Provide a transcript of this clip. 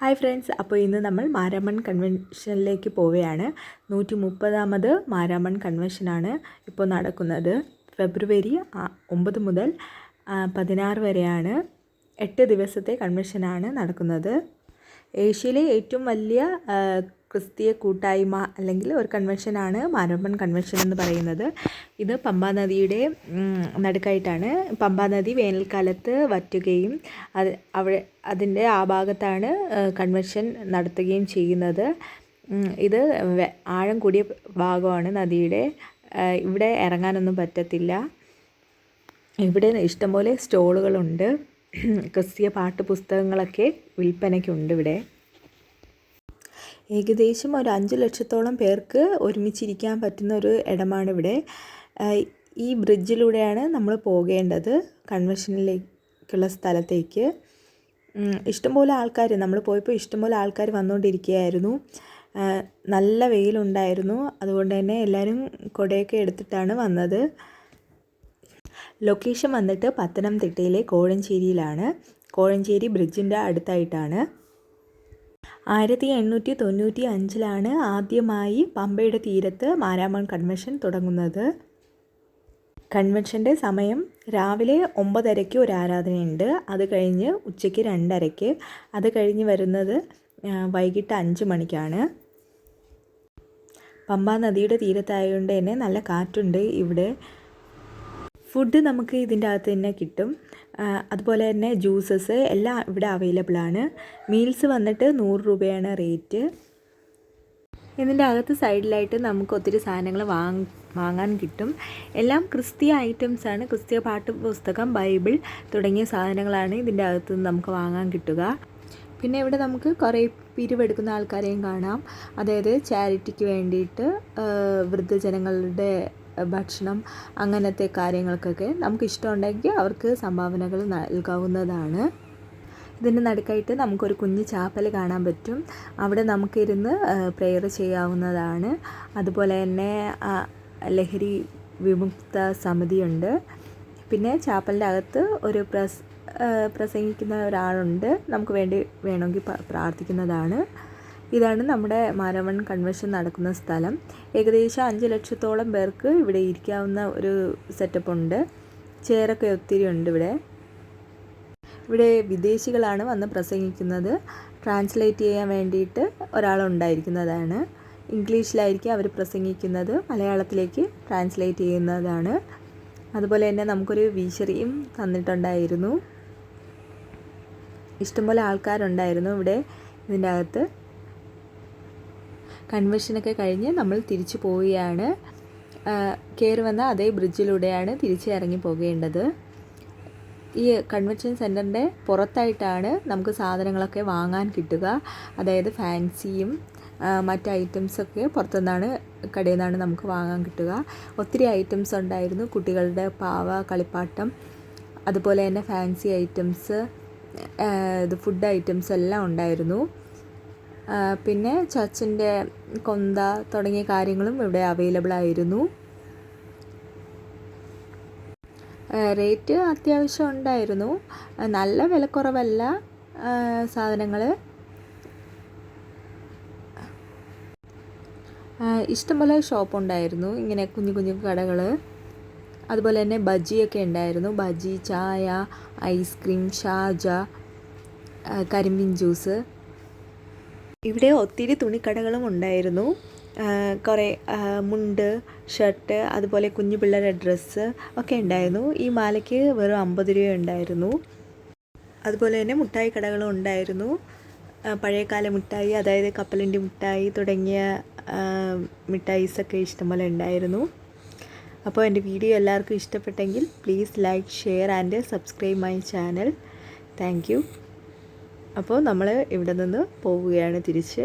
Hi friends അപ്പോൾ ഇന്ന് നമ്മൾ മാരാമൺ കൺവെൻഷനിലേക്ക് പോവുകയാണ്. നൂറ്റി മുപ്പതാമത് മാരാമൺ കൺവെൻഷനാണ് ഇപ്പോൾ നടക്കുന്നത്. ഫെബ്രുവരി ഒമ്പത് മുതൽ പതിനാറ് വരെയാണ് എട്ട് ദിവസത്തെ കൺവെൻഷനാണ് നടക്കുന്നത്. ഏഷ്യയിലെ ഏറ്റവും വലിയ ക്രിസ്തീയ കൂട്ടായ്മ അല്ലെങ്കിൽ ഒരു കൺവെൻഷനാണ് മാരമ്പൺ കൺവെൻഷൻ എന്ന് പറയുന്നത്. ഇത് പമ്പാ നദിയുടെ നടുക്കായിട്ടാണ്. പമ്പാ നദി വേനൽക്കാലത്ത് വറ്റുകയും അത് അവിടെ അതിന്റെ ആ ഭാഗത്താണ് കൺവെൻഷൻ നടത്തുകയും ചെയ്യുന്നത്. ഇത് ആഴം കൂടിയ ഭാഗമാണ് നദിയുടെ. ഇവിടെ ഇറങ്ങാനൊന്നും പറ്റത്തില്ല. ഇവിടെ ഇഷ്ടംപോലെ സ്റ്റോളുകളുണ്ട്. ക്രിസ്തീയ പാട്ട് പുസ്തകങ്ങളൊക്കെ വിൽപ്പനയ്ക്കുണ്ട് ഇവിടെ. ഏകദേശം ഒരു അഞ്ച് ലക്ഷത്തോളം പേർക്ക് ഒരുമിച്ചിരിക്കാൻ പറ്റുന്ന ഒരു ഇടമാണ് ഇവിടെ ഈ ബ്രിഡ്ജിലൂടെയാണ് നമ്മൾ പോകേണ്ടത് കൺവെൻഷനിലേക്കുള്ള സ്ഥലത്തേക്ക്. ഇഷ്ടംപോലെ ആൾക്കാർ നമ്മൾ പോയപ്പോൾ ഇഷ്ടംപോലെ ആൾക്കാർ വന്നുകൊണ്ടിരിക്കുകയായിരുന്നു. നല്ല വെയിലുണ്ടായിരുന്നു. അതുകൊണ്ട് തന്നെ എല്ലാവരും കൊടയൊക്കെ എടുത്തിട്ടാണ് വന്നത്. ലൊക്കേഷൻ വന്നിട്ട് പത്തനംതിട്ടയിലെ കോഴഞ്ചേരിയിലാണ്. കോഴഞ്ചേരി ബ്രിഡ്ജിന്റെ അടുത്തായിട്ടാണ്. ആയിരത്തി എണ്ണൂറ്റി തൊണ്ണൂറ്റി അഞ്ചിലാണ് ആദ്യമായി പമ്പയുടെ തീരത്ത് മാരാമൺ കൺവെൻഷൻ തുടങ്ങുന്നത്. കൺവെൻഷന്റെ സമയം രാവിലെ ഒമ്പതരയ്ക്ക് ഒരു ആരാധനയുണ്ട്. അത് കഴിഞ്ഞ് ഉച്ചയ്ക്ക് രണ്ടരയ്ക്ക്. അത് കഴിഞ്ഞ് വരുന്നത് വൈകിട്ട് അഞ്ച് മണിക്കാണ്. പമ്പ നദിയുടെ തീരത്തായതുകൊണ്ട് തന്നെ നല്ല കാറ്റുണ്ട് ഇവിടെ. ഫുഡ് നമുക്ക് ഇതിന്റെ അകത്ത് തന്നെ കിട്ടും. അതുപോലെ തന്നെ ജ്യൂസസ് എല്ലാം ഇവിടെ അവൈലബിൾ ആണ്. മീൽസ് വന്നിട്ട് നൂറ് രൂപയാണ് റേറ്റ് ഇതിന്റെ അകത്ത് സൈഡിലായിട്ട് നമുക്ക് ഒത്തിരി സാധനങ്ങൾ വാങ് വാങ്ങാൻ കിട്ടും. എല്ലാം ക്രിസ്തീയ ഐറ്റംസ് ആണ്. ക്രിസ്തീയ പാട്ട് പുസ്തകം ബൈബിൾ തുടങ്ങിയ സാധനങ്ങളാണ് ഇതിന്റെ അകത്ത് നിന്ന് നമുക്ക് വാങ്ങാൻ കിട്ടുക. പിന്നെ ഇവിടെ നമുക്ക് കുറേ പിരിവെടുക്കുന്ന ആൾക്കാരെയും കാണാം. അതായത് ചാരിറ്റിക്ക് വേണ്ടിയിട്ട് വൃദ്ധജനങ്ങളുടെ ഭക്ഷണം അങ്ങനത്തെ കാര്യങ്ങൾക്കൊക്കെ നമുക്ക് ഇഷ്ടമുണ്ടെങ്കിൽ അവർക്ക് സംഭാവനകൾ നൽകാവുന്നതാണ്. ഇതിന്റെ നടുക്കായിട്ട് നമുക്കൊരു കുഞ്ഞു ചാപ്പൽ കാണാൻ പറ്റും. അവിടെ നമുക്കിരുന്ന് പ്രെയർ ചെയ്യാവുന്നതാണ്. അതുപോലെ തന്നെ ലഹരി വിമുക്ത സമിതിയുണ്ട്. പിന്നെ ചാപ്പലിന്റെ അകത്ത് ഒരു പ്രസ് പ്രസംഗിക്കുന്ന ഒരാളുണ്ട്. നമുക്ക് വേണ്ടി വേണമെങ്കിൽ പ്രാർത്ഥിക്കുന്നതാണ്. ഇതാണ് നമ്മുടെ മാരവൺ കൺവെൻഷൻ നടക്കുന്ന സ്ഥലം. ഏകദേശം അഞ്ച് ലക്ഷത്തോളം പേർക്ക് ഇവിടെ ഇരിക്കാവുന്ന ഒരു സെറ്റപ്പ് ഉണ്ട്. ചെയറൊക്കെ ഒത്തിരി ഉണ്ട് ഇവിടെ. ഇവിടെ വിദേശികളാണ് വന്ന് പ്രസംഗിക്കുന്നത്. ട്രാൻസ്ലേറ്റ് ചെയ്യാൻ വേണ്ടിയിട്ട് ഒരാളുണ്ടായിരിക്കുന്നതാണ് ഇംഗ്ലീഷിലായിരിക്കും അവർ പ്രസംഗിക്കുന്നത്. മലയാളത്തിലേക്ക് ട്രാൻസ്ലേറ്റ് ചെയ്യുന്നതാണ്. അതുപോലെ തന്നെ നമുക്കൊരു വീശറിയും തന്നിട്ടുണ്ടായിരുന്നു. ഇഷ്ടംപോലെ ആൾക്കാരുണ്ടായിരുന്നു ഇവിടെ ഇതിന്റെ അകത്ത്. കൺവെൻഷനൊക്കെ കഴിഞ്ഞ് നമ്മൾ തിരിച്ചു പോവുകയാണ്. കയറി വന്ന അതേ ബ്രിഡ്ജിലൂടെയാണ് തിരിച്ച് ഇറങ്ങി പോകേണ്ടത്. ഈ കൺവെൻഷൻ സെന്ററിന്റെ പുറത്തായിട്ടാണ് നമുക്ക് സാധനങ്ങളൊക്കെ വാങ്ങാൻ കിട്ടുക. അതായത് ഫാൻസിയും മറ്റ് ഐറ്റംസൊക്കെ പുറത്തുനിന്നാണ് കടയിൽ നിന്നാണ് നമുക്ക് വാങ്ങാൻ കിട്ടുക. ഒത്തിരി ഐറ്റംസ് ഉണ്ടായിരുന്നു. കുട്ടികളുടെ പാവ കളിപ്പാട്ടം അതുപോലെ തന്നെ ഫാൻസി ഐറ്റംസ് ഇത് ഫുഡ് ഐറ്റംസ് എല്ലാം ഉണ്ടായിരുന്നു. പിന്നെ ചർച്ചിന്റെ കൊന്ത തുടങ്ങിയ കാര്യങ്ങളും ഇവിടെ അവൈലബിൾ ആയിരുന്നു. റേറ്റ് അത്യാവശ്യം ഉണ്ടായിരുന്നു. നല്ല വിലക്കുറവല്ല സാധനങ്ങൾ ഇഷ്ടംപോലെ ഷോപ്പ് ഉണ്ടായിരുന്നു. ഇങ്ങനെ കുഞ്ഞു കുഞ്ഞു കടകൾ അതുപോലെ തന്നെ ബജിയൊക്കെ ഉണ്ടായിരുന്നു. ബജി ചായ ഐസ്ക്രീം ഷാജ കരിമ്പിൻ ജ്യൂസ്. ഇവിടെ ഒത്തിരി തുണിക്കടകളും ഉണ്ടായിരുന്നു. കുറേ മുണ്ട് ഷർട്ട് അതുപോലെ കുഞ്ഞു പിള്ളേരുടെ ഡ്രസ്സ് ഒക്കെ ഉണ്ടായിരുന്നു. ഈ മാലയ്ക്ക് വെറും അമ്പത് രൂപ ഉണ്ടായിരുന്നു. അതുപോലെ തന്നെ മുട്ടായി കടകളും ഉണ്ടായിരുന്നു. പഴയകാല മിഠായി അതായത് കപ്പലിന്റെ മിഠായി തുടങ്ങിയ മിഠായിസൊക്കെ ഇഷ്ടംപോലെ ഉണ്ടായിരുന്നു. അപ്പോൾ എന്റെ വീഡിയോ എല്ലാവർക്കും ഇഷ്ടപ്പെട്ടെങ്കിൽ please like share and subscribe my channel. Thank അപ്പോൾ നമ്മൾ ഇവിടെ നിന്ന് പോവുകയാണ് തിരിച്ച്.